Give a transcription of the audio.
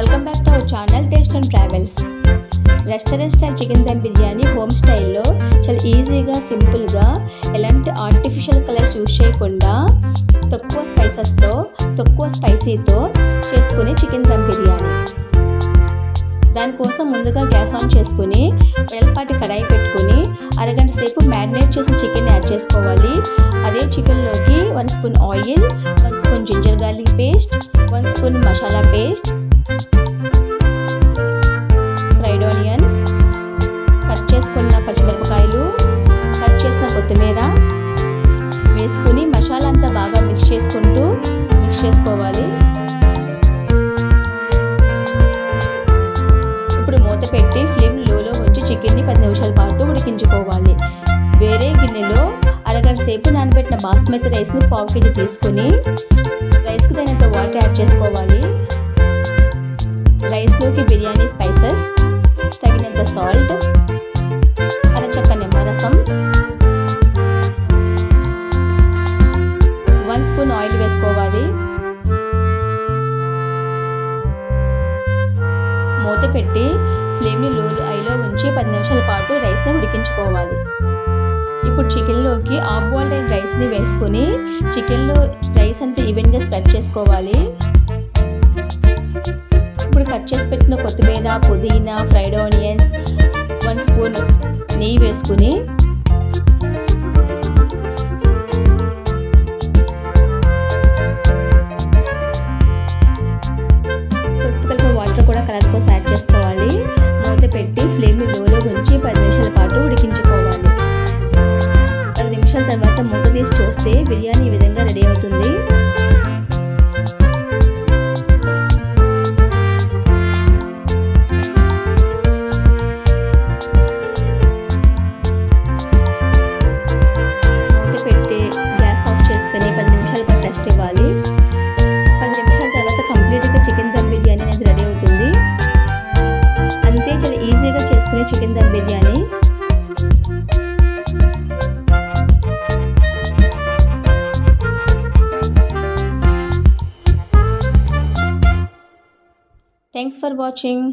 Welcome back to our channel taste and travels restaurant style chicken dum biryani home స్టైల్లో చాలా ఈజీగా సింపుల్గా ఎలాంటి ఆర్టిఫిషియల్ కలర్స్ యూజ్ చేయకుండా తక్కువ స్పైసెస్తో తక్కువ స్పైసీతో చేసుకునే చికెన్ దమ్ బిర్యానీ దానికోసం ముందుగా గ్యాస్ ఆన్ చేసుకుని వెడల్పాటి కడాయి పెట్టుకుని అరగంట సేపు మ్యారినేట్ చేసిన చికెన్ యాడ్ చేసుకోవాలి. అదే చికెన్లోకి one spoon oil one spoon ginger garlic paste one spoon masala paste cut పచ్చిమిరపకాయలు కట్ చేసిన కొత్తిమీర వేసుకుని మసాలా అంతా బాగా మిక్స్ చేసుకుంటూ మిక్స్ చేసుకోవాలి. ఇప్పుడు మూత పెట్టి ఫ్లేమ్ లోలో ఉంచి చికెన్ని పది నిమిషాల పాటు ఉడికించుకోవాలి. వేరే గిన్నెలో అరగంట సేపు నానబెట్టిన బాస్మతి రైస్ని పావు కేజీ తీసుకుని రైస్కి తగినంత వాటర్ యాడ్ చేసుకోవాలి. రైస్లోకి బిర్యానీ స్పైసెస్ తగినంత సాల్ట్ వేసుకోవాలి మూత పెట్టి ఫ్లేమ్ని లో ఐలో ఉంచి పది నిమిషాల పాటు రైస్ని ఉడికించుకోవాలి. ఇప్పుడు చికెన్లోకి ఆఫ్ బాయిల్డ్ అయిన రైస్ని వేసుకొని చికెన్లో రైస్ అంతా ఈవెన్గా స్ప్రెడ్ చేసుకోవాలి. ఇప్పుడు కట్ చేసి పెట్టిన కొత్తిమీర పుదీనా ఫ్రైడ్ ఆనియన్స్ వన్ స్పూన్ నెయ్యి వేసుకుని పసుపు కలిపి వాటర్ కూడా కలర్ కోసం యాడ్ చేసుకోవాలి. మూత పెట్టి ఫ్లేమ్ లోలో ఉంచి పది నిమిషాల పాటు ఉడికించుకోవాలి. పది నిమిషాల తర్వాత మూత తీసి చూస్తే బిర్యానీ ఈ విధంగా రెడీ అవుతుంది. మూత పెట్టి చేసుకునే chicken dum biryani thanks for watching